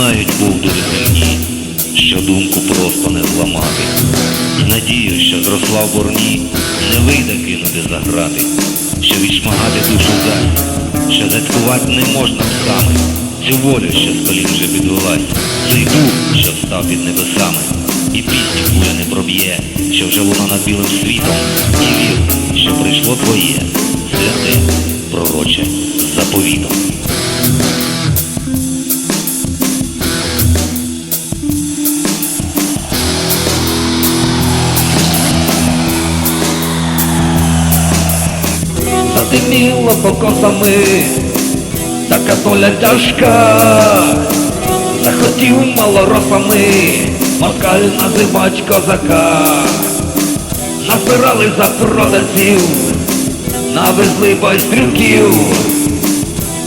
знають ковдури земні, що думку просто не зламати. З надією, що зросла в борні, не вийде кинути заграти, що відшмагати душу дасть, що датькувати не можна псами, цю волю, що з колін вже підвелась, цей дух, що встав під небесами, і пісні куля не проб'є, що вже луна над білим світом, і вір, що прийшло твоє, святе, пророче, з заповітом. Задиміло покосами, така доля тяжка, захотів малоросами, москаль називать козака, назбирали за продавців, навезли байстрюків,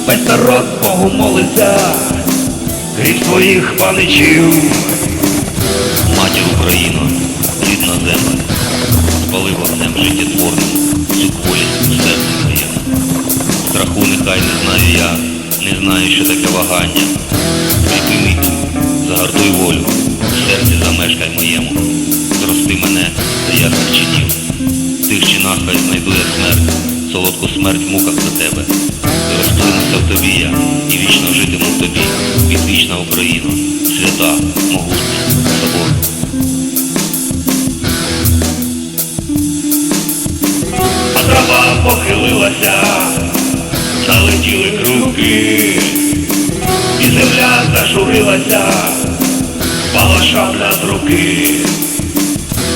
весь народ Богу молиться, крім своїх паничів. Матір Україно, рідна земля, спали вогнем життєтворним, цю знаю, що таке вагання. Прийти мить, загартуй волю, в серці замешкай моєму. Зрости мене до ясних чинів. Тих чинах хай знайду я смерть, солодку смерть в муках за тебе. Розплинуся в тобі я, і вічно житиму в тобі, відвічна Україна, свята, могутня, собор. Трава похилилася, налетіли круки, і земля зажурилася, впала шабля з руки,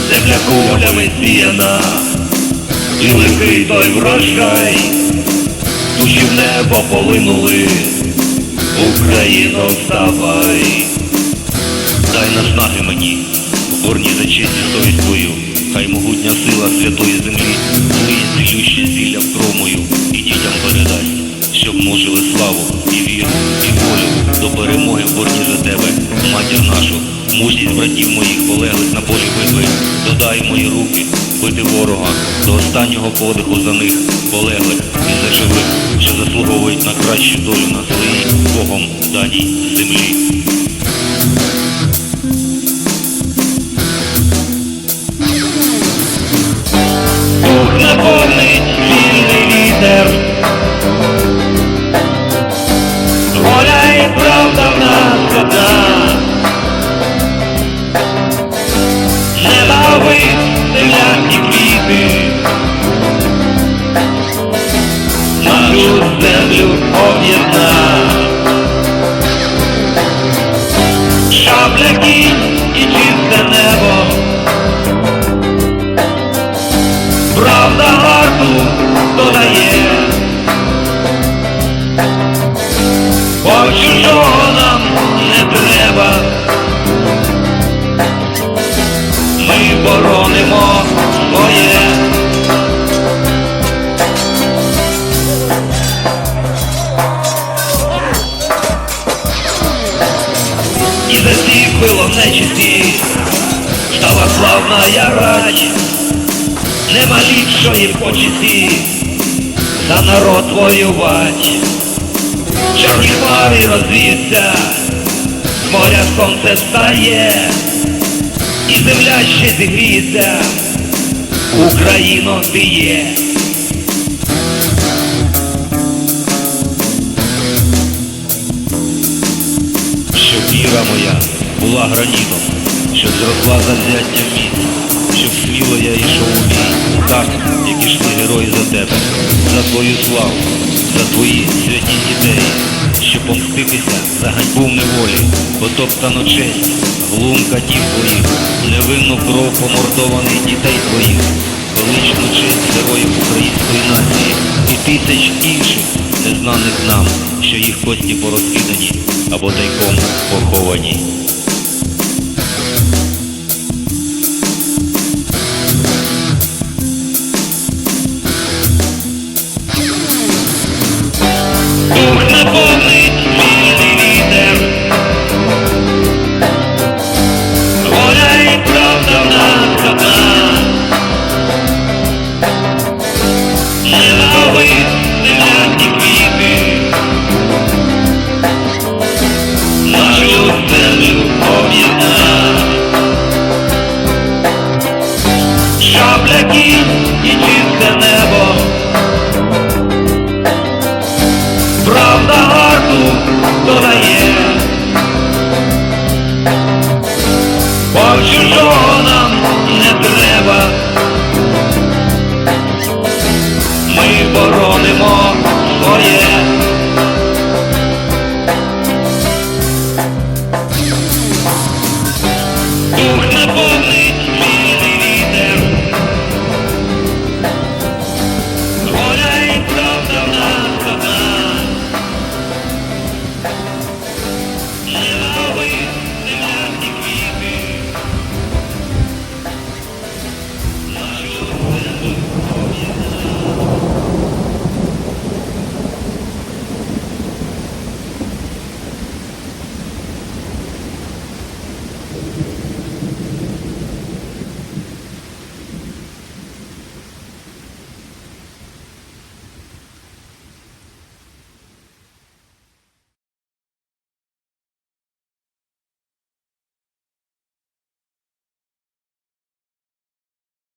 земля кулями сіяна, і лихий той врожай, душі в небо полинули, Україно, вставай. Дай наснаги мені, в борні за честь совість твою, хай могутня сила святої землі, твої цілющі зілля дітям передасть, щоб славу і віру, і волю до перемоги в борні за тебе, матір нашу, мужність братів моїх полеглих на полі битви, додай мої руки, бити ворога до останнього подиху за них, полеглих і за живих, що заслуговують на кращу долю на своїй Богом даній землі. Шабля і чисте небо. Правда гарту додає, засіпило нечисті, стала славна ярач. Нема ліпшої почесті за народ воювать. Чорні хмари розвіються, з моря сонце встає, і земля ще зігріється, Україно ти є. Щоб віра моя була гранітом, щоб зросла завзяття міць, щоб сміло я йшов у бій, так, як ішли герої за тебе, за твою славу, за твої святі ідеї, щоб помститися за ганьбу в неволі, потоптану честь, глум катів твоїх, невинну кров помордованих дітей твоїх, величну честь героїв української нації і тисяч інших, незнаних нам, що їх кості порозкидані або тайком поховані. і чисте небо.